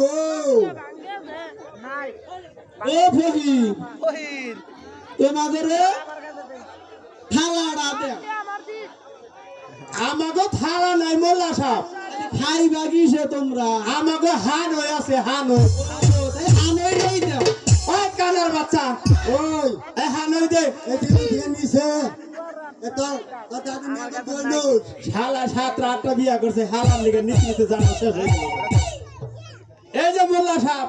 গো। ও ফকির, তোমাদের থালাটা দে আমাকে থালা নাই মোল্লা সাহেব। খাইবা কিসে তোমরা। আমাকে হান হয়ে আছে, হান হয়ে। এই আনোই নেই দাও ওই কানার বাচ্চা। ওই এই হান হয়ে দে। নিছে। সাতটা আটটা বিয়া করছে, হালার লিগে নিতে নিতে জানা, শেষ হয়ে গেল। মোল্লা সাহেব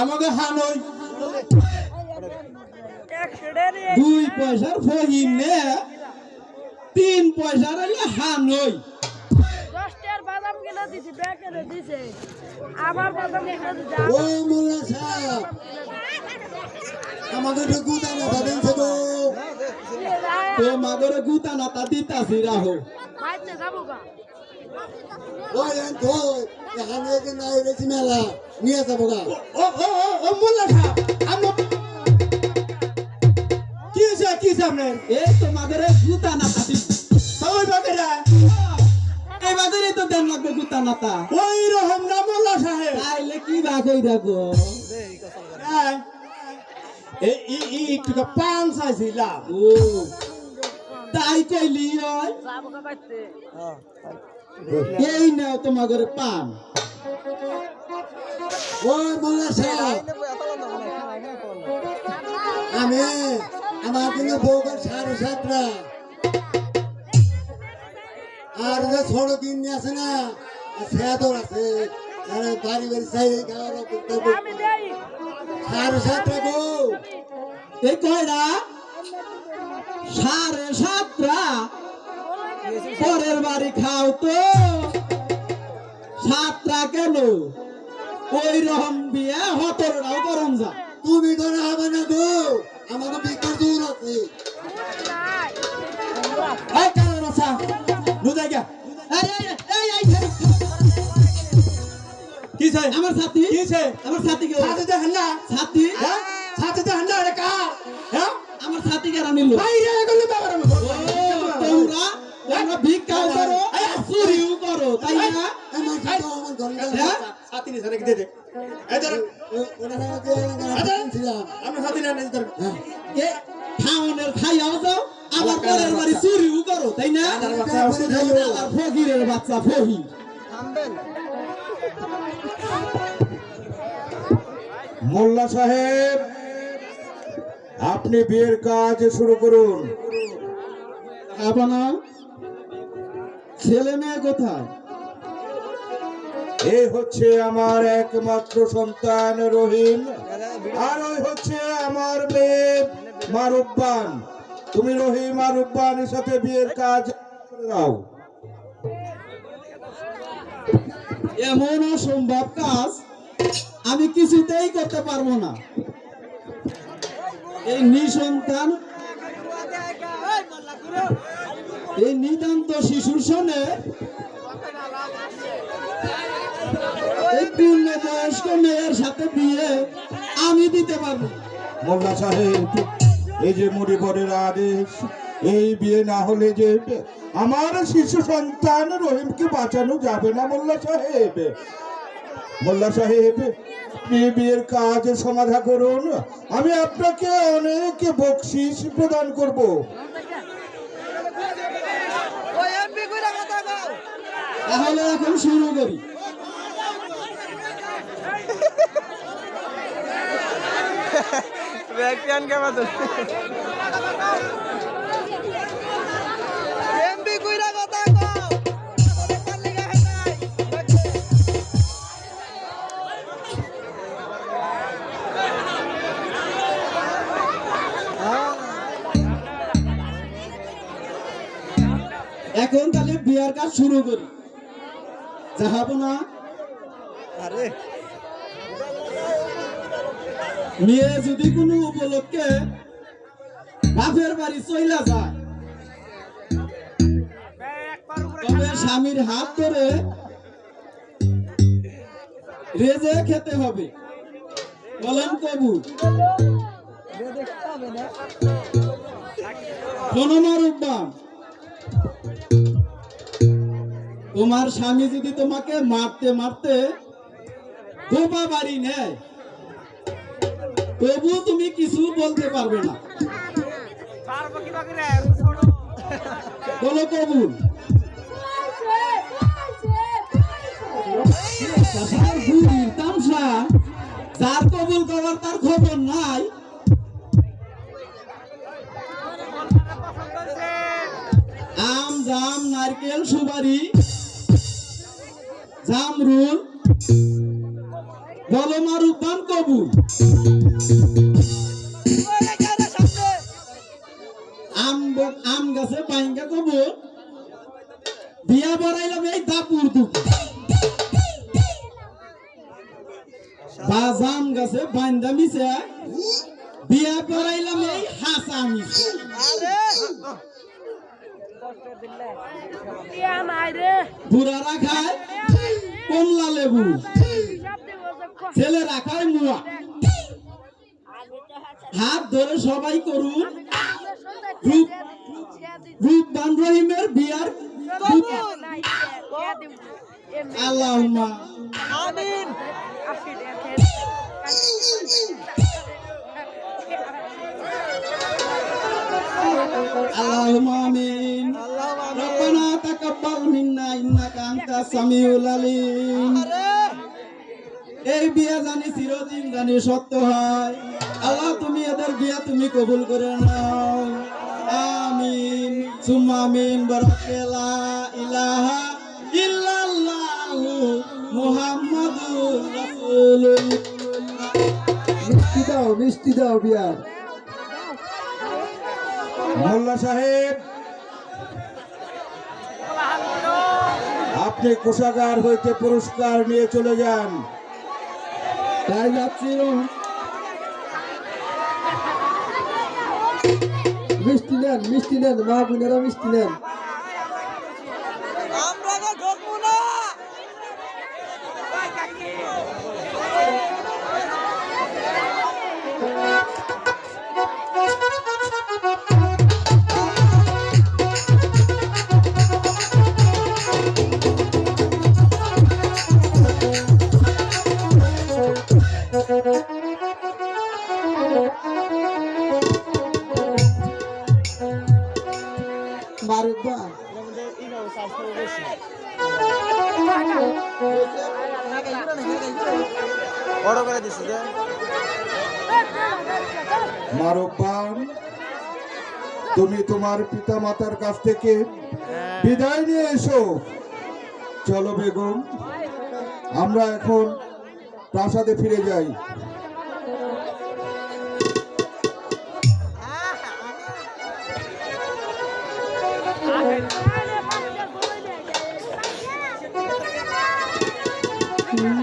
আমাকে হান হই একশো ডেরি দুই পয়সার ফহিম নে তিন পয়সার হইলে হানই। ও মোল্লা সাহেব আমাকে গুতা না দিনছে গো তোমাদের গুতা নাতা দিতাছি রাহো। ওই এনতো এখানে যে নাই রেছি মেলা নিয়ে যাব গা ও ও ও মোল্লা সাহেব আমি কি হয়েছে কি হয়েছে আপনার এই তোমাদের গুতা নাতা দি সবাই বাকেরা এই বাজারে তো দেন লাগবে গুতা নাতা। ওই রকম না মোল্লা সাহেব। তাইলে কি বা কই রাখো এই, এই ই- ই একটু পান চাইছিলাম। ও। তাই কইলি ওই। যাব গা বাইতে এই নাও তোমাদের পান। ওই মোল্লা সাহেব আমি আমার কিন্তু বউকার সাড়ে সাতটা। আর যে ছোট কিনে আছে না সেদর আছে। আর বাড়ি বাড়ি চাই খাওয়ার আমি সাড়ে সাতটা গো। এই কয়টা? সাড়ে সাতটা? পরের বাড়ি খাও তো। সাতটা কেন? ওই রকম বিয়ে হতরটাও গরম যা। তুমি করে হবে না গো আমাকে বিকার দূর আছে এই গা কি আমার সাথী কি আমার সাথী কে? সাথে হ্যাঁ? সাথে রে হ্যাঁ? আমার সাথী বাইরে ও, তোমরা তোমরা ভিক্ষাও করো চুরিও করো তাই না আমার সাথে আমার ঘরে? সাথী নিছে নাকি দে দে এই ধর ওটা ছিলাম আমরা সাথী না নিতে ধর এ খাওনের খাইয়াও যাও আবার পরের বাড়ি চুরিও করো তাই না কানার বাচ্চা ওষুধ তোমরা ফকিরের বাচ্চা ফহি মোল্লা সাহেব আপনি বিয়ের কাজ শুরু করুন। আপনা ছেলে মেয়ে কোথায়? এই হচ্ছে আমার একমাত্র সন্তান রহিম আর ওই হচ্ছে আমার মেয়ে মারুব্বান। তুমি রহিম মারুব্বানের সাথে বিয়ের কাজ দাও। এমন অসম্ভব কাজ আমি কিছুতেই করতে পারব না। এই নিসন্তান এই নিতান্ত শিশুর বয়স্ক মেয়ের সাথে বিয়ে আমি দিতে পারব। সাহেব, এই যে আদেশ বিয়ে না হলে যে আমার শিশু সন্তান বাঁচানো যাবে না সাহেব। সাহেব বিয়ের কাজ সমাধা করুন। আমি আপনাকে অনেক বকশিস প্রদান করব ওই এমপি কইরা কথা কও তাহলে এখন শুরু করি কেমন কইরা কথা কও। এখন তাহলে বিয়ার কাজ শুরু করি। যাহাবো না। আরে। মেয়ে যদি কোনো উপলক্ষে বাপের বাড়ি চইলা যায় তবে স্বামীর হাত ধরে রেজে খেতে হবে। বলেন কবু হনুমার উদ্যান তোমার স্বামী যদি তোমাকে মারতে মারতে গোপা বাড়ি নেয় তবু তুমি কিছু বলতে পারবে না। যার কবুল করার তার খবর নাই। আম, জাম, নারকেল, সুপারি জামরুল। বলো মারুবান কবুল। আম গাছে পাইঙ্গা কবুল। বিয়া বড়াইলাম এই দাপুর দুপ বা জাম গাছে বাইন্দা মিশে। বিয়া বড়াইলাম এই হাসা মিশে। বুড়ারা খায়। কমলা লেবু। ছেলে রাখায় মুয়া হাত ধরে সবাই করুন। রূপ রূপবান রহিমের বিয়ার আল্লাহ আমিন। সামিউল আলিম। এই বিয়া জানি চিরদিন জানি সত্য হয়। আল্লাহ তুমি এদের বিয়া তুমি কবুল করে নাও। আমিন। সুম্মা আমিন। বারাকালা ইলাহা ইল্লাল্লাহু মুহাম্মাদুর রাসূলুল্লাহ মিষ্টি দাও মিষ্টি দাও বিয়ার। মোল্লা সাহেব। আপনি কোষাগার হইতে পুরস্কার নিয়ে চলে যান। তাই যাচ্ছি মিষ্টি নেন মিষ্টি নেন, মা বোনেরা মিষ্টি নেন। তুমি তোমার পিতা মাতার কাছ থেকে বিদায় নিয়ে এসো। চলো বেগম, আমরা এখন প্রাসাদে ফিরে যাই।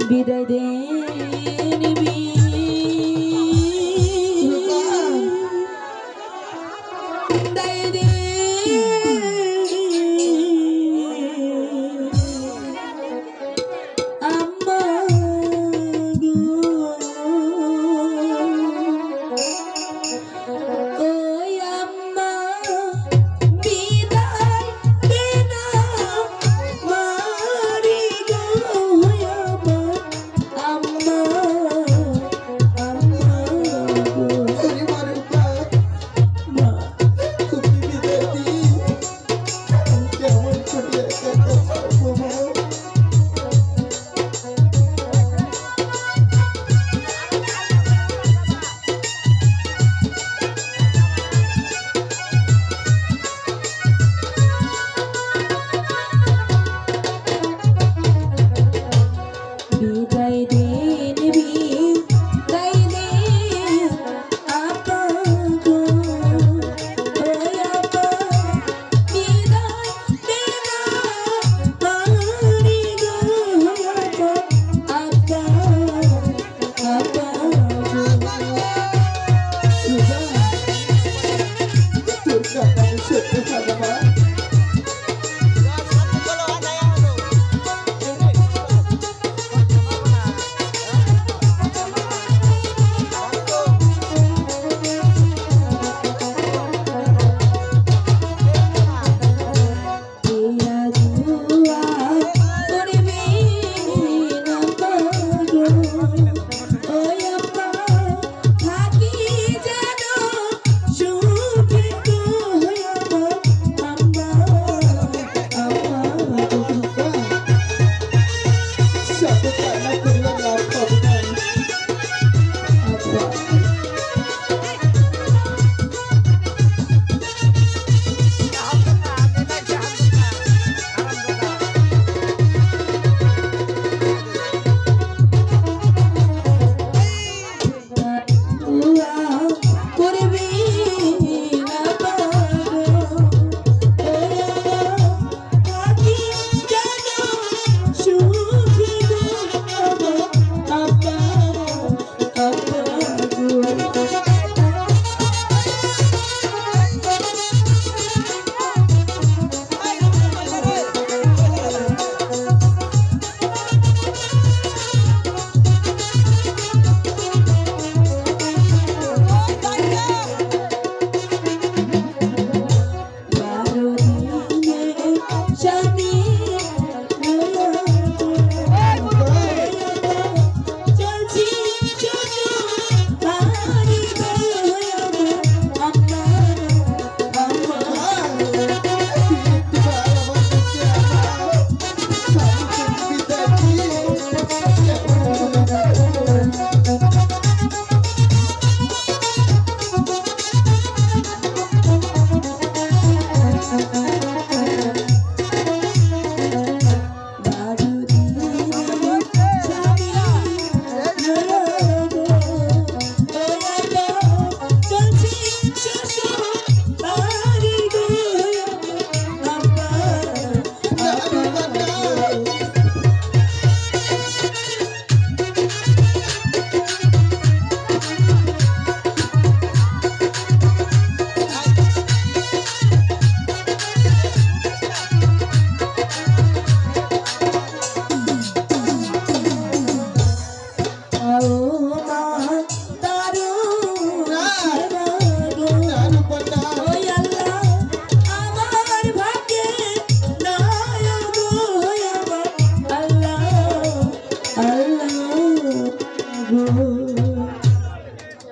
বিদায় দে।